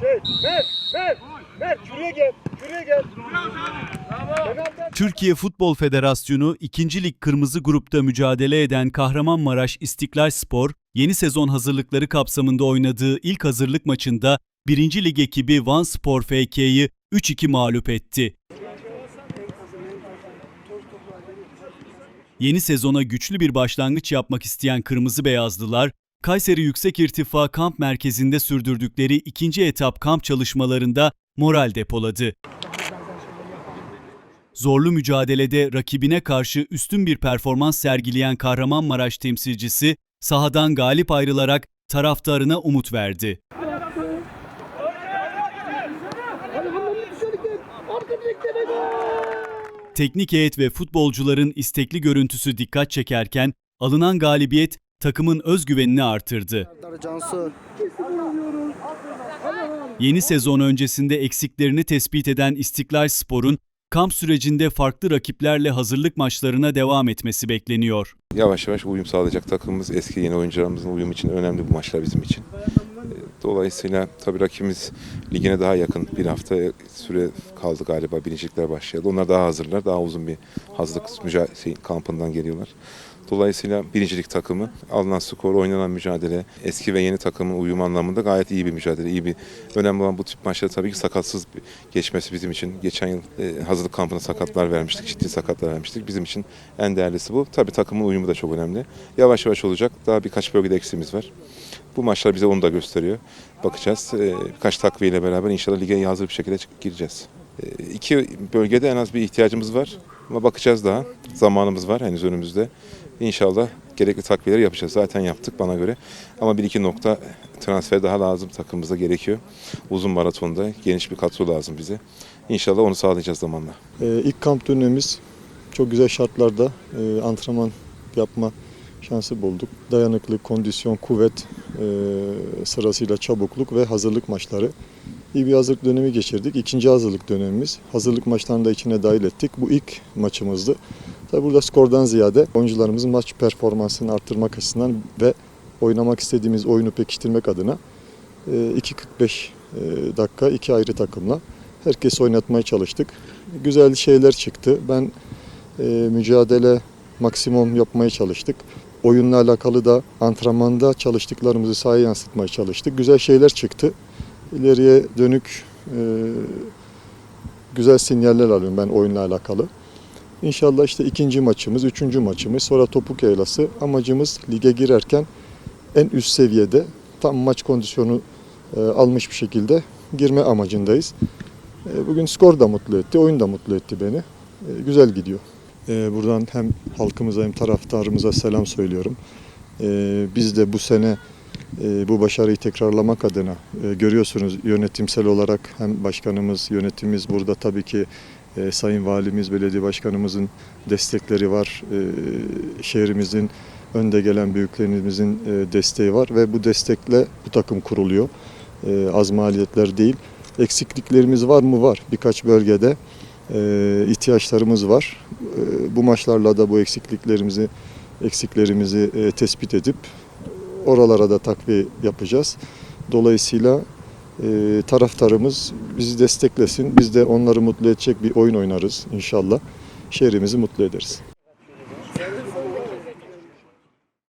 Şey, ver, ver, ver. Şuraya gel, şuraya gel. Türkiye Futbol Federasyonu 2. Lig Kırmızı Grup'ta mücadele eden Kahramanmaraş İstiklal Spor, yeni sezon hazırlıkları kapsamında oynadığı ilk hazırlık maçında 1. Lig ekibi Van Spor FK'yı 3-2 mağlup etti. Yeni sezona güçlü bir başlangıç yapmak isteyen Kırmızı Beyazlılar, Kayseri Yüksek İrtifa Kamp Merkezi'nde sürdürdükleri ikinci etap kamp çalışmalarında moral depoladı. Zorlu mücadelede rakibine karşı üstün bir performans sergileyen Kahramanmaraş temsilcisi sahadan galip ayrılarak taraftarına umut verdi. Teknik heyet ve futbolcuların istekli görüntüsü dikkat çekerken alınan galibiyet takımın özgüvenini artırdı. Cansu Yeni sezon öncesinde eksiklerini tespit eden İstiklal Spor'un kamp sürecinde farklı rakiplerle hazırlık maçlarına devam etmesi bekleniyor. Yavaş yavaş uyum sağlayacak takımımız eski yeni oyuncularımızın uyumu için önemli bu maçlar bizim için. Ee, Dolayısıyla tabii rakibimiz ligine daha yakın bir hafta süre kaldı galiba birincilikler başlayalı. Onlar daha hazırlar. Daha uzun bir hazırlık müca- şey, kampından geliyorlar. Dolayısıyla birincilik takımı alınan skor, oynanan mücadele, eski ve yeni takımın uyum anlamında gayet iyi bir mücadele, iyi bir önemli olan bu tip maçları tabii ki sakatsız geçmesi bizim için. Geçen yıl e, hazırlık kampına sakatlar vermiştik, ciddi sakatlar vermiştik. Bizim için en değerlisi bu. Tabii takımın uyumu da çok önemli. Yavaş yavaş olacak. Daha birkaç bölgede eksiğimiz var. Bu maçlar bize onu da gösteriyor. Bakacağız. E, birkaç takviyeyle beraber inşallah lige hazır bir şekilde gireceğiz. E, iki bölgede en az bir ihtiyacımız var. Ama bakacağız daha. Zamanımız var henüz önümüzde. İnşallah gerekli takviyeleri yapacağız. Zaten yaptık bana göre. Ama bir iki nokta transfer daha lazım takımımıza gerekiyor. Uzun maratonda geniş bir kadro lazım bize. İnşallah onu sağlayacağız zamanla. Ee, ilk kamp dönemimiz çok güzel şartlarda e, antrenman yapma şansı bulduk. Dayanıklı, kondisyon, kuvvet e, sırasıyla çabukluk ve hazırlık maçları. İyi bir hazırlık dönemi geçirdik. İkinci hazırlık dönemimiz. Hazırlık maçlarını da içine dahil ettik. Bu ilk maçımızdı. Tabi burada skordan ziyade oyuncularımızın maç performansını arttırmak açısından ve oynamak istediğimiz oyunu pekiştirmek adına e, 2.45 e, dakika iki ayrı takımla herkes oynatmaya çalıştık. Güzel şeyler çıktı. Ben e, mücadele maksimum yapmaya çalıştık. Oyunla alakalı da antrenmanda çalıştıklarımızı sahaya yansıtmaya çalıştık. Güzel şeyler çıktı. İleriye dönük e, güzel sinyaller alıyorum ben oyunla alakalı. İnşallah işte ikinci maçımız, üçüncü maçımız, sonra topuk yaylası. Amacımız lige girerken en üst seviyede tam maç kondisyonu e, almış bir şekilde girme amacındayız. E, Bugün skor da mutlu etti, oyun da mutlu etti beni. E, Güzel gidiyor. E, Buradan hem halkımıza hem taraftarımıza selam söylüyorum. E, Biz de bu sene e, bu başarıyı tekrarlamak adına e, görüyorsunuz yönetimsel olarak hem başkanımız, yönetimimiz burada tabii ki e, Sayın Valimiz, Belediye Başkanımızın destekleri var. E, Şehrimizin önde gelen büyüklerimizin e, desteği var ve bu destekle bu takım kuruluyor. E, Az maliyetler değil. Eksikliklerimiz var mı? Var. Birkaç bölgede e, ihtiyaçlarımız var. E, Bu maçlarla da bu eksikliklerimizi eksiklerimizi e, tespit edip oralara da takviye yapacağız. Dolayısıyla e, taraftarımız bizi desteklesin. Biz de onları mutlu edecek bir oyun oynarız inşallah. Şehrimizi mutlu ederiz.